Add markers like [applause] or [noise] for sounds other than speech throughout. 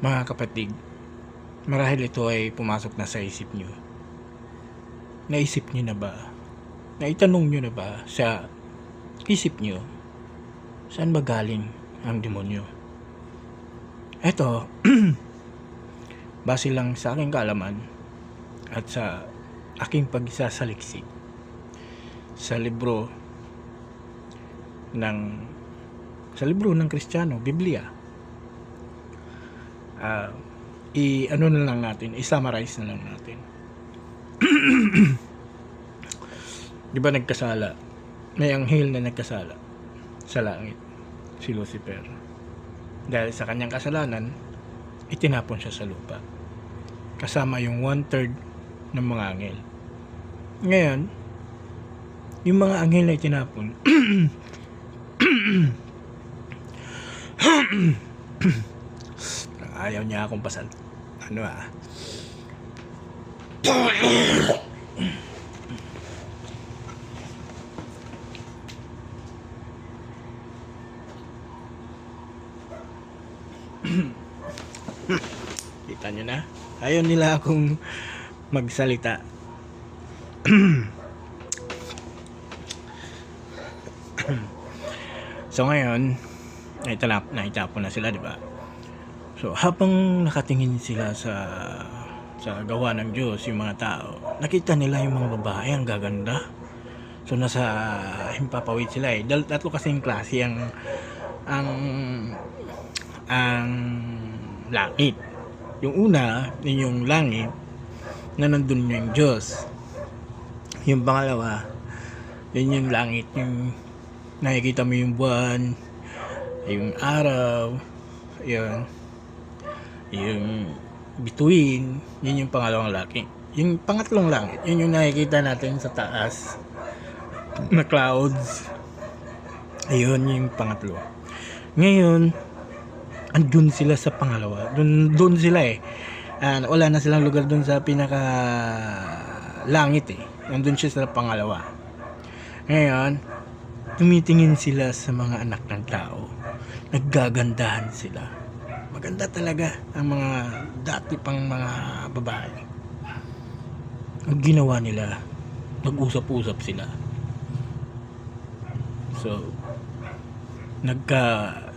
Mga kapatid, marahil ito ay pumasok na sa isip nyo. Naisip nyo na ba? Naitanong nyo na ba sa isip nyo? Saan ba galing ang demonyo? Eto, [clears throat] base lang sa aking kaalaman at sa aking pagsasaliksik sa libro ng sa libro ng Kristiyano, Biblia. Ah, i ano na lang natin, i-summarize na lang natin. [clears throat] 'Di ba nagkasala? May anghel na nagkasala sa langit, si Lucifer. Dahil sa kanyang kasalanan, itinapon siya sa lupa. Kasama yung one-third ng mga anghel. Ngayon, yung mga anghel na itinapon, [clears throat] ayaw niya akong pasan. Ano ah? Kita nyo na? Ayaw nila akong magsalita. so ngayon, naitala, naitapon na sila, di ba? So habang nakatingin sila sa sa gawa ng Diyos, yung mga tao, nakita nila yung mga babae, ang gaganda. So nasa himpapawid sila eh. Dahil tatlo kasing klase ang ang ang langit. Yung una, yun yung langit na nandun yung Diyos. Yung pangalawa, yun yung langit, yung nakikita mo yung buwan, yung araw, yun, yung bituin, yun yung pangalawang langit. Yung pangatlong langit, yun yung nakikita natin sa taas na clouds. Ayun yung pangatlo. Ngayon, andun sila sa pangalawa. Dun, dun sila eh. Ah, wala na silang lugar dun sa pinaka langit eh. Nandun siya sa pangalawa. Ngayon, tumitingin sila sa mga anak ng tao. Naggagandahan sila. Maganda talaga ang mga dati pang mga babae. Ang ginawa nila, nag-usap-usap sila. So, nagka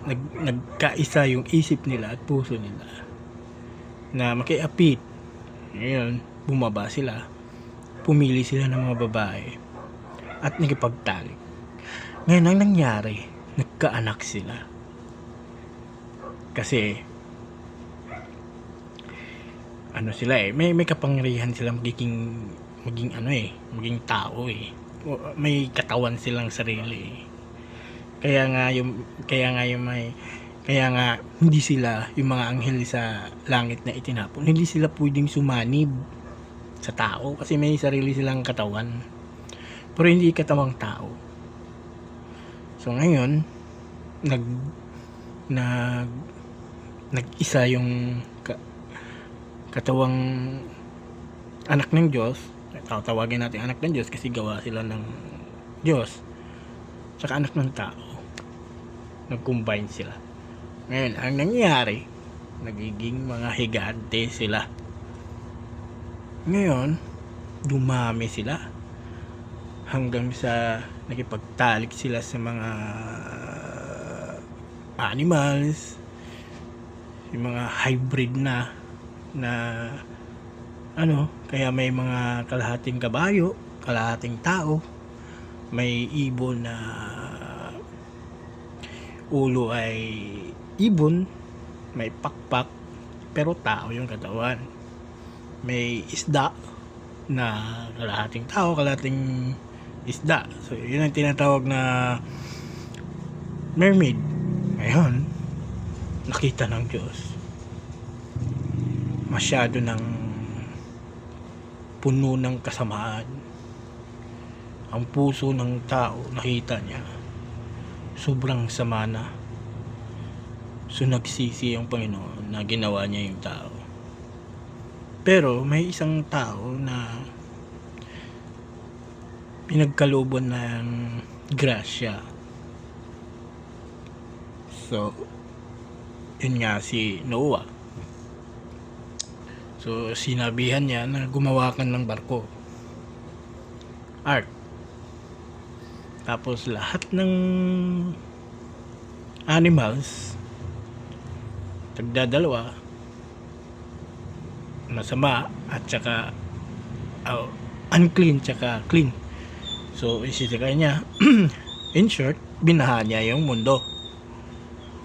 nag, nagkaisa yung isip nila at puso nila na makiapit. Ngayon, bumaba sila. Pumili sila ng mga babae at nakipagtalik. Ngayon, ang nangyari, nagkaanak sila. Kasi, ano sila eh, may, may kapangyarihan sila magiging, maging ano eh, maging tao eh. May katawan silang sarili eh. Kaya nga yung kaya nga yung may kaya nga hindi sila yung mga anghel sa langit na itinapon. Hindi sila pwedeng sumanib sa tao kasi may sarili silang katawan. Pero hindi katawang tao. So ngayon nag nag nag-isa yung katawang anak ng Diyos. Tawagin natin anak ng Diyos kasi gawa sila ng Diyos. Saka anak ng tao nag-combine sila. Ngayon, ang nangyari, nagiging mga higante sila. Ngayon, dumami sila hanggang sa nakipagtalik sila sa mga animals, yung mga hybrid na na ano, kaya may mga kalahating kabayo, kalahating tao, may ibon na ulo ay ibon, may pakpak, pero tao yung katawan. May isda na kalahating tao, kalahating isda. So, yun ang tinatawag na mermaid. Ngayon, nakita ng Diyos. Masyado ng puno ng kasamaan. Ang puso ng tao, nakita niya sobrang sama na. So nagsisi ang Panginoon na ginawa niya yung tao. Pero may isang tao na pinagkalooban ng grasya. So, yun nga si Noah. So, sinabihan niya na gumawa ka ng barko. Art. Tapos, lahat ng animals, tagdadalawa, masama, at saka oh, unclean, tsaka clean. So, isisikay niya, [clears throat] in short, binaha niya yung mundo.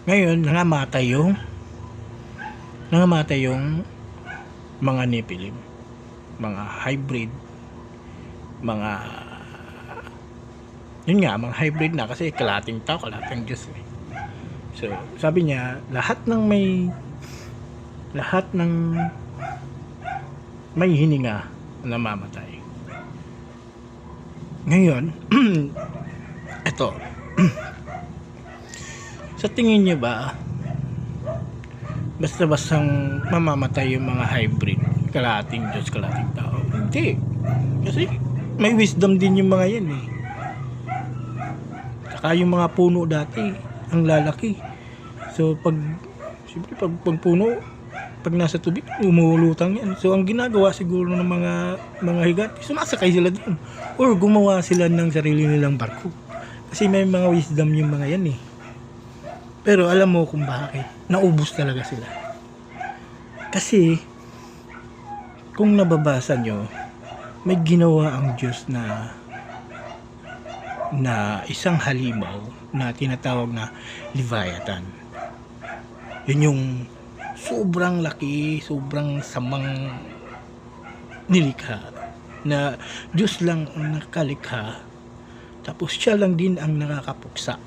Ngayon, nangamatay yung nangamatay yung mga nipilim, mga hybrid, mga yun nga, mga hybrid na kasi kalating tao, kalating Diyos eh. So, sabi niya, lahat ng may lahat ng may hininga namamatay. Ngayon, [clears throat] ito, [clears throat] sa tingin niyo ba, basta-bastang mamamatay yung mga hybrid, kalating Diyos, kalating tao? Hindi. Kasi may wisdom din yung mga yan eh. Saka yung mga puno dati, ang lalaki. So pag, siyempre pag, pag puno, pag nasa tubig, umulutang yan. So ang ginagawa siguro ng mga mga higat, sumasakay sila doon. Or gumawa sila ng sarili nilang barko. Kasi may mga wisdom yung mga yan eh. Pero alam mo kung bakit. Naubos talaga sila. Kasi, kung nababasa nyo, may ginawa ang Diyos na na isang halimaw na tinatawag na Leviathan. Yun yung sobrang laki, sobrang samang nilikha na Diyos lang ang nakalikha tapos siya lang din ang nakakapuksa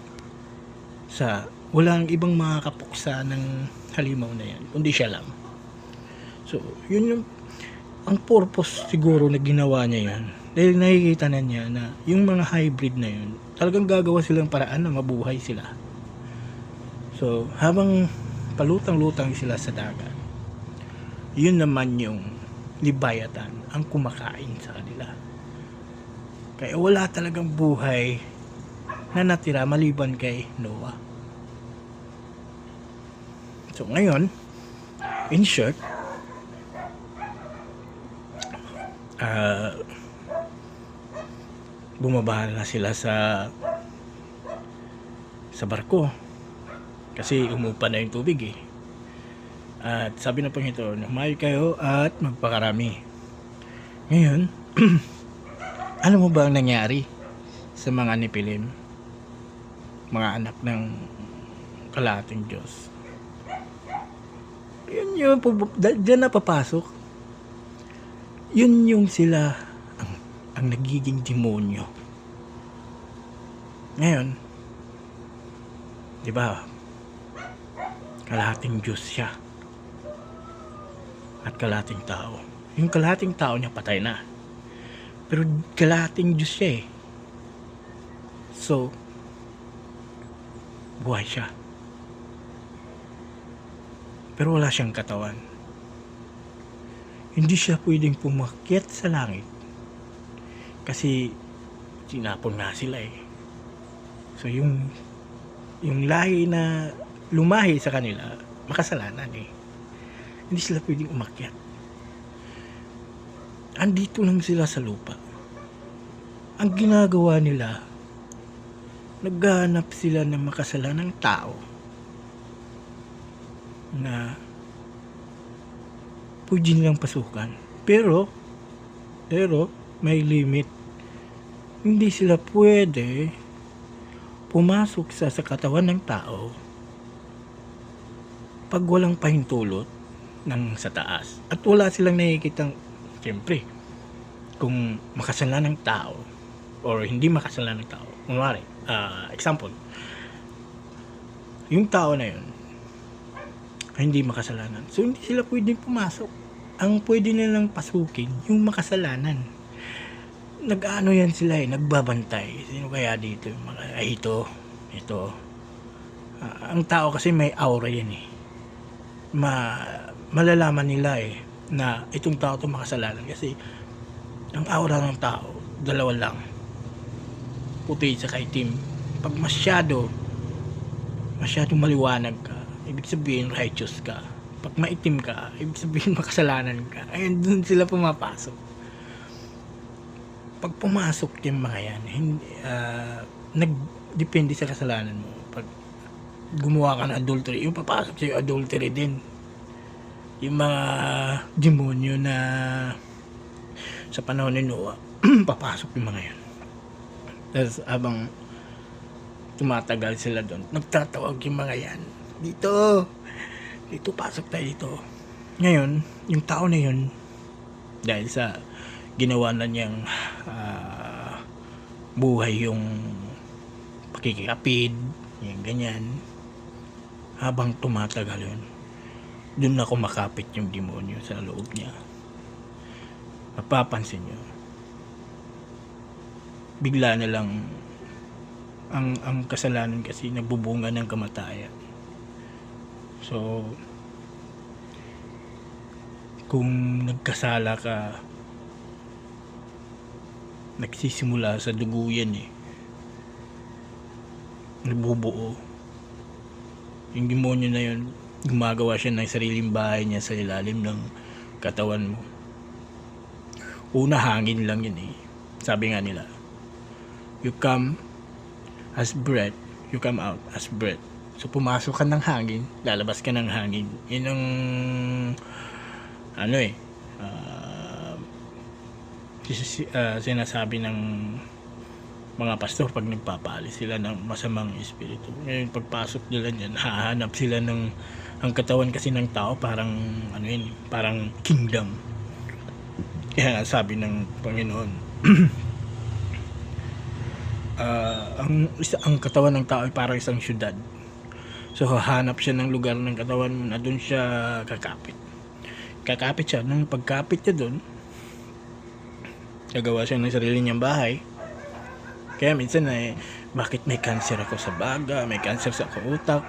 sa walang ibang makakapuksa ng halimaw na yan kundi siya lang. So yun yung ang purpose siguro na ginawa niya yan dahil nakikita na niya na yung mga hybrid na yun talagang gagawa silang paraan na mabuhay sila. So habang palutang-lutang sila sa dagat yun naman yung Leviathan ang kumakain sa kanila. Kaya wala talagang buhay na natira maliban kay Noah. So ngayon, in short, ah bumaba na sila sa sa barko kasi umupa na yung tubig eh. At sabi ng Panginoon, humayo kayo at magpakarami. Ngayon, [clears throat] ano mo ba ang nangyari sa mga nipilim? Mga anak ng kalating Diyos. Yun da- dyan na papasok. Yun yung sila ang, ang nagiging demonyo. Ngayon, di ba, kalating Diyos siya. At kalating tao. Yung kalating tao niya patay na. Pero kalating Diyos siya eh. So, buhay siya. Pero wala siyang katawan. Hindi siya pwedeng pumakyat sa langit. Kasi sinapon na sila eh. So yung yung lahi na lumahi sa kanila, makasalanan eh. Hindi sila pwedeng umakyat. Andito lang sila sa lupa. Ang ginagawa nila, naghahanap sila ng makasalanang tao na pwede nilang pasukan. Pero, pero, may limit. Hindi sila pwede pumasok sa, sa katawan ng tao pag walang pahintulot ng sa taas. At wala silang nakikitang, siyempre, kung makasalanan ng tao or hindi makasalanan ng tao. Kunwari, ah, example, yung tao na yun, hindi makasalanan. So, hindi sila pwedeng pumasok. Ang pwede nilang pasukin, yung makasalanan. Nag-ano yan sila eh, nagbabantay. Sino kaya dito? Ay, ito, ito. Ah, ang tao kasi may aura yan eh. Ma, malalaman nila eh, na itong tao to makasalanan. Kasi, ang aura ng tao, dalawa lang. Puti sa itim. Pag masyado, masyadong maliwanag ka, ibig sabihin righteous ka. Pag maitim ka, ibig sabihin [laughs] makasalanan ka. Ayun, dun sila pumapasok. Pag pumasok yung mga yan, hindi, ah, nagdepende sa kasalanan mo. Pag gumawa ka ng adultery, yung papasok sa'yo adultery din. Yung mga demonyo na sa panahon ni Noah, [clears throat] papasok yung mga yan. Tapos habang tumatagal sila doon, nagtatawag yung mga yan. Dito! Dito, pasok tayo dito. Ngayon, yung tao na yun, dahil sa ginawa na niyang ah, buhay yung pakikipid, yung ganyan, habang tumatagal yun, doon na kumakapit yung demonyo sa loob niya. Mapapansin nyo, bigla na lang ang ang kasalanan kasi nagbubunga ng kamatayan. So kung nagkasala ka nagsisimula sa dugo yan eh. Nabubuo. Yung demonyo na yun, gumagawa siya ng sariling bahay niya sa ilalim ng katawan mo. Una hangin lang yun eh. Sabi nga nila, you come as breath, you come out as breath. So pumasok ka ng hangin, lalabas ka ng hangin. Yun ang ano eh sis- ah, sinasabi ng mga pastor pag nagpapalis sila ng masamang espiritu. Ngayon pagpasok nila niyan, hahanap sila ng ang katawan kasi ng tao parang ano yun, parang kingdom. Kaya nga sabi ng Panginoon, [clears throat] Ah, ang isa ang katawan ng tao ay parang isang syudad. So hahanap siya ng lugar ng katawan mo na doon siya kakapit. Kakapit siya. Nung pagkapit niya doon, gagawa siya ng sarili niyang bahay. Kaya minsan ay, bakit may cancer ako sa baga, may cancer sa utak,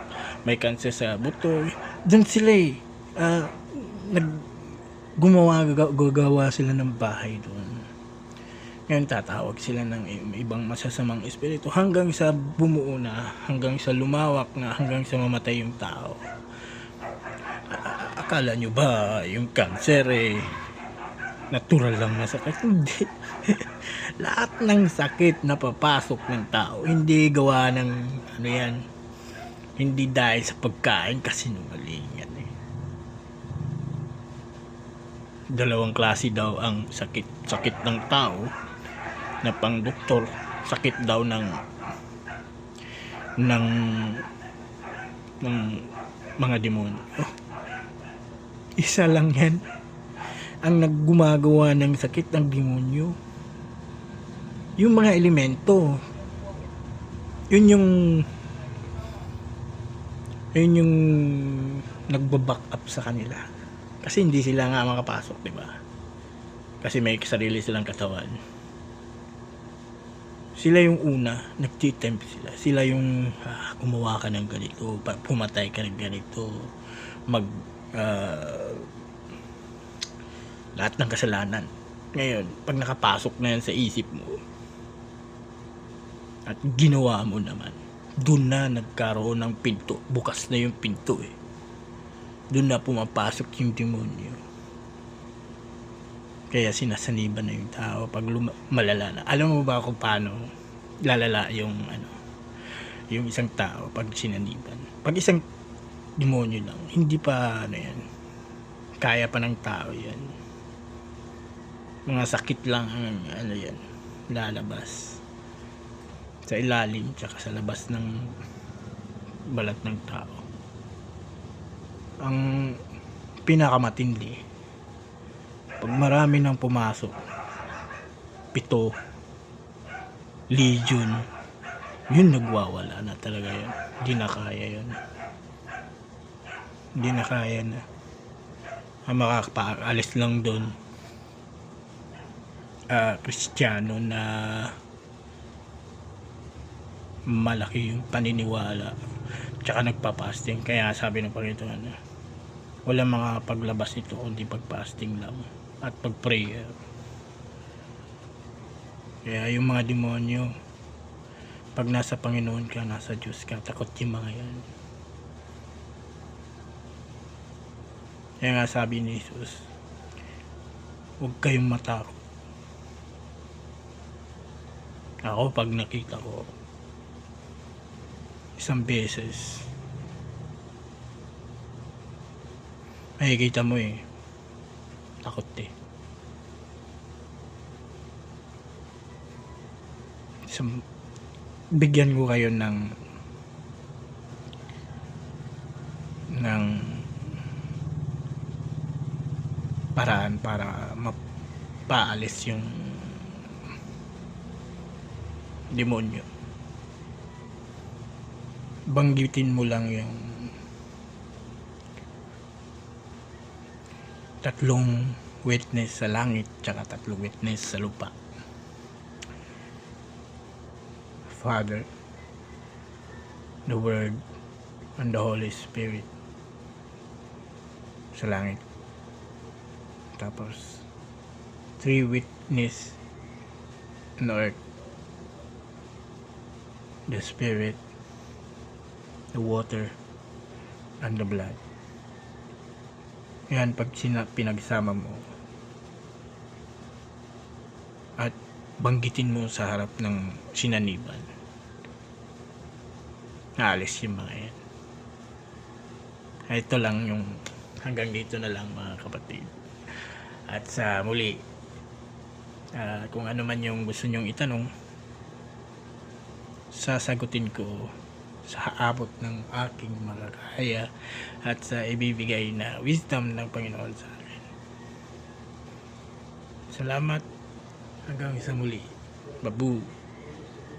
may cancer sa buto. Doon sila eh. Ah, nag, gumawa, gaga- gagawa sila ng bahay doon. Ngayon tatawag sila ng ibang masasamang espiritu hanggang sa bumuo na, hanggang sa lumawak na, hanggang sa mamatay yung tao. Akala nyo ba yung cancer eh, natural lang na sakit? [laughs] Hindi. [laughs] Lahat ng sakit na papasok ng tao, hindi gawa ng ano yan, hindi dahil sa pagkain kasi nungaling yan eh. Dalawang klase daw ang sakit sakit ng tao na pang doktor sakit daw ng ng ng mga demonyo. Isa lang yan ang naggumagawa ng sakit ng demonyo. Yung mga elemento. Yun yung yun yung nagbaback up sa kanila. Kasi hindi sila nga makapasok, di ba? Kasi may sarili silang katawan sila yung una, nagtitempt sila. Sila yung ah, gumawa ka ng ganito, pumatay ka ng ganito, mag ah, lahat ng kasalanan. Ngayon, pag nakapasok na yan sa isip mo, at ginawa mo naman, doon na nagkaroon ng pinto. Bukas na yung pinto eh. Doon na pumapasok yung demonyo. Kaya sinasaniban na yung tao pag luma- malala na. Alam mo ba kung paano lalala yung ano yung isang tao pag sinaniban. Pag isang demonyo lang, hindi pa ano yan. Kaya pa ng tao yan. Mga sakit lang ang ano yan lalabas sa ilalim tsaka sa labas ng balat ng tao. Ang pinakamatindi marami nang pumasok pito legion yun nagwawala na talaga yun. Hindi na kaya yun. Hindi na kaya na. Ang makakapaalis lang doon ah kristyano na malaki yung paniniwala. Tsaka nagpa-fasting. Kaya sabi ng Panginoon wala mga paglabas nito kundi pag-fasting lang at pag-prayer. Kaya yung mga demonyo, pag nasa Panginoon ka, nasa Diyos ka, takot yung mga yan. Kaya nga sabi ni Jesus, huwag kayong matakot. Ako pag nakita ko isang beses makikita mo eh takot eh. So, bigyan ko kayo ng ng paraan para mapaalis yung demonyo. Banggitin mo lang yung tatlong witness sa langit tsaka tatlong witness sa lupa. Father the Word and the Holy Spirit sa langit. Tapos three witness on earth. The Spirit the water and the blood yan pag sina, pinagsama mo. At banggitin mo sa harap ng sinaniban. Naalis yung mga yan. Ito lang yung hanggang dito na lang mga kapatid. At sa muli ah, kung ano man yung gusto nyong itanong sasagutin ko sa abot ng aking makakaya at sa ibibigay na wisdom ng Panginoon sa akin. Salamat hanggang sa muli. Babu.